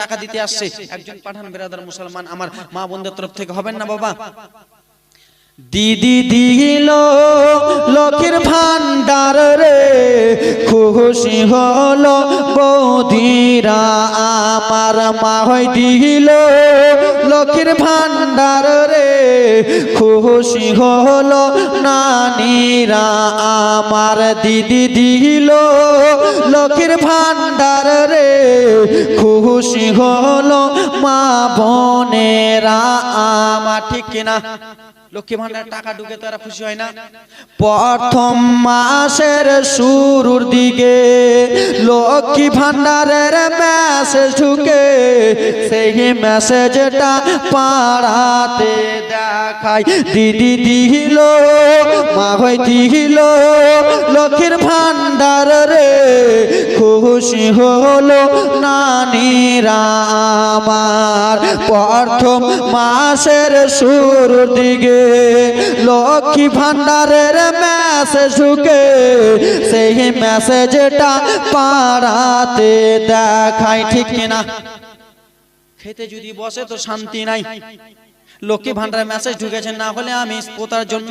টাকা দিতে আসছে, একজন পাঠান বেরাদার মুসলমান, আমার মা বোনদের তরফ থেকে হবেন না বাবা? দিদি দিল লক্ষ্মীর ভান্ডার রে, খুশি হল বৌদিরা, আমার মা হয় দিল লক্ষ্মীর ভান্ডার রে, খুশি হল নানিরা, আমার দিদি দিল লক্ষ্মীর ভান্ডার রে খুশি হলো মা বোনেরা আমার ঠিক কিনা? লক্ষ্মী ভান্ডার টাকা ঢুকে খুশি হয় না। প্রথম মাসের শুরুর দিকে লক্ষ্মী ভান্ডারের মেসেজ ঢুকে, সেই মেসেজটা পাড়াতে দেখায়। দিদি দিল, মা লক্ষ্মীর ভান্ডার রে। খুশি হলো নানিরা আমার। প্রথম মাসের শুরুর দিকে লক্ষ্মী ভান্ডারের মেসেজ ঢুকে সেই মেসেজটা পাড়াতে দেখায়, ঠিক কিনা খেতে যদি বসে তো শান্তি নাই। লক্ষ্মী ভান্ডারের মেসেজ ঢুকেছে, না হলে আমি পোতার জন্য